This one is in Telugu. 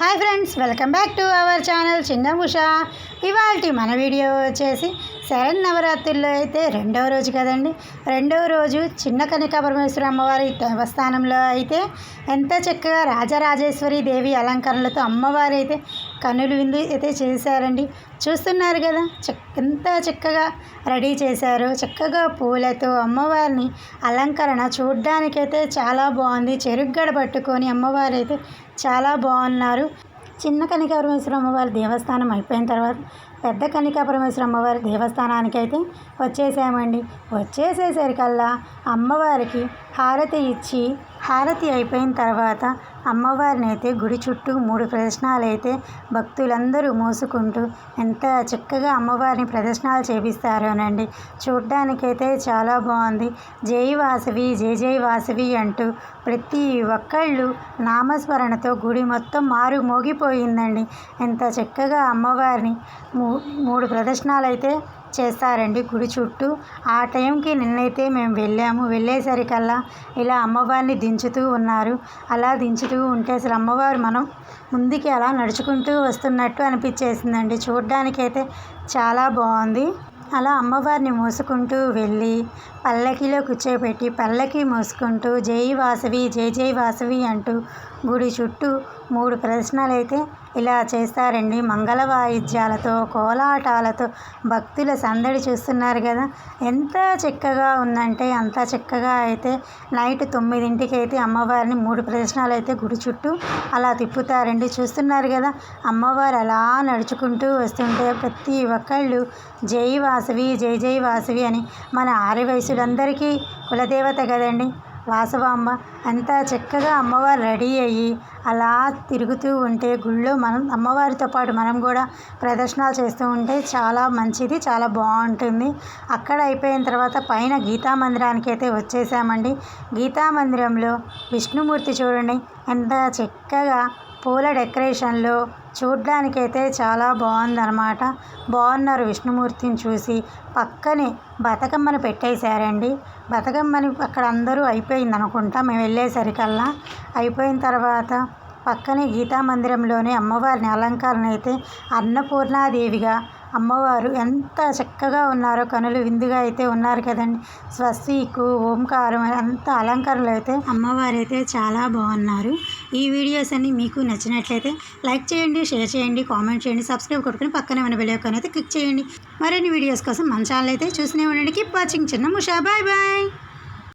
Hi friends welcome back to our channel చిన్న ఉష. ఇవాళ మన వీడియో వచ్చేసి శరణ్ నవరాత్రుల్లో అయితే రెండవ రోజు కదండి. రెండవ రోజు చిన్న కనికా పరమేశ్వర అమ్మవారి దేవస్థానంలో అయితే ఎంత చక్కగా రాజరాజేశ్వరి దేవి అలంకరణలతో అమ్మవారు అయితే కనులు విందు అయితే చేశారండి. చూస్తున్నారు కదా చక్క ఎంత చక్కగా రెడీ చేశారు. చక్కగా పూలతో అమ్మవారిని అలంకరణ చూడ్డానికైతే చాలా బాగుంది. చెరుగ్గడ పట్టుకొని అమ్మవారు అయితే చాలా బాగున్నారు. చిన్న కనికాపరమేశ్వర అమ్మవారి దేవస్థానం అయిపోయిన తర్వాత పెద్ద కనికాపరమేశ్వర అమ్మవారి దేవస్థానానికి అయితే వచ్చేసామండి. వచ్చేసేసరికల్లా అమ్మవారికి హారతి ఇచ్చి హారతి అయిపోయిన తర్వాత అమ్మవారిని అయితే గుడి చుట్టూ మూడు ప్రదర్శనలు అయితే భక్తులందరూ మోసుకుంటూ ఎంత చక్కగా అమ్మవారిని ప్రదర్శనలు చేపిస్తారోనండి చూడ్డానికైతే చాలా బాగుంది. జై వాసవి జై జై వాసవి అంటూ ప్రతి ఒక్కళ్ళు నామస్మరణతో గుడి మొత్తం మారు మోగిపోయిందండి. ఎంత చక్కగా అమ్మవారిని మూ మూడు ప్రదర్శనలు అయితే చేస్తారండి గుడి చుట్టూ. ఆ టైంకి నిన్నైతే మేము వెళ్ళాము. వెళ్ళేసరికల్లా ఇలా అమ్మవారిని దించుతూ ఉన్నారు. అలా దించు దించుతూ ఉంటే అసలు అమ్మవారు మనం ముందుకి అలా నడుచుకుంటూ వస్తున్నట్టు అనిపించేసిందండి. చూడ్డానికైతే చాలా బాగుంది. అలా అమ్మవారిని మోసుకుంటూ వెళ్ళి పల్లకిలో కూర్చోబెట్టి పల్లకి మోసుకుంటూ జై వాసవి జై జై వాసవి అంటూ గుడి చుట్టూ మూడు ప్రదర్శనలైతే ఇలా చేస్తారండి. మంగళ వాయిద్యాలతో కోలాటాలతో భక్తుల సందడి చూస్తున్నారు కదా. ఎంత చక్కగా ఉందంటే అంత చక్కగా అయితే నైట్ తొమ్మిదింటికి అయితే అమ్మవారిని మూడు ప్రదర్శనలు అయితే గుడి చుట్టూ అలా తిప్పుతారండి. చూస్తున్నారు కదా అమ్మవారు అలా నడుచుకుంటూ వస్తుంటే ప్రతి ఒక్కళ్ళు జై వాసవి వాసవి జై జై వాసవి అని మన ఆరి వయసులందరికీ కులదేవత కదండి. వాసవాంబ అంతా చక్కగా అమ్మవారు రెడీ అయ్యి అలా తిరుగుతూ ఉంటే గుళ్ళో మనం అమ్మవారితో పాటు మనం కూడా ప్రదర్శనలు చేస్తూ ఉంటే చాలా మంచిది చాలా బాగుంటుంది. అక్కడ అయిపోయిన తర్వాత పైన గీతా మందిరానికి అయితే వచ్చేసామండి. గీతా మందిరంలో విష్ణుమూర్తి చూడండి ఎంత చక్కగా పూల డెకరేషన్లో చూడ్డానికైతే చాలా బాగుందన్నమాట బాగున్నారు విష్ణుమూర్తిని చూసి. పక్కనే బతుకమ్మని పెట్టేశారండి. బతుకమ్మని అక్కడ అందరూ అయిపోయింది అనుకుంటా మేము వెళ్ళేసరికల్లా అయిపోయిన తర్వాత పక్కనే గీతా మందిరంలోనే అమ్మవారిని అలంకరణ అయితే అన్నపూర్ణాదేవిగా అమ్మవారు ఎంత చక్కగా ఉన్నారో కనులు విందుగా అయితే ఉన్నారు కదండి. స్వస్తికు ఓంకారం అంత అలంకరణలు అయితే అమ్మవారు అయితే చాలా బాగున్నారు. ఈ వీడియోస్ అన్ని మీకు నచ్చినట్లయితే లైక్ చేయండి షేర్ చేయండి కామెంట్ చేయండి సబ్స్క్రైబ్ కొట్టుకుని పక్కనే ఉన్న బెల్ అయితే క్లిక్ చేయండి. మరిన్ని వీడియోస్ కోసం మన ఛానల్ అయితే చూస్తూనే ఉండండి. Keep watching. చిన్న ముషా. Bye bye.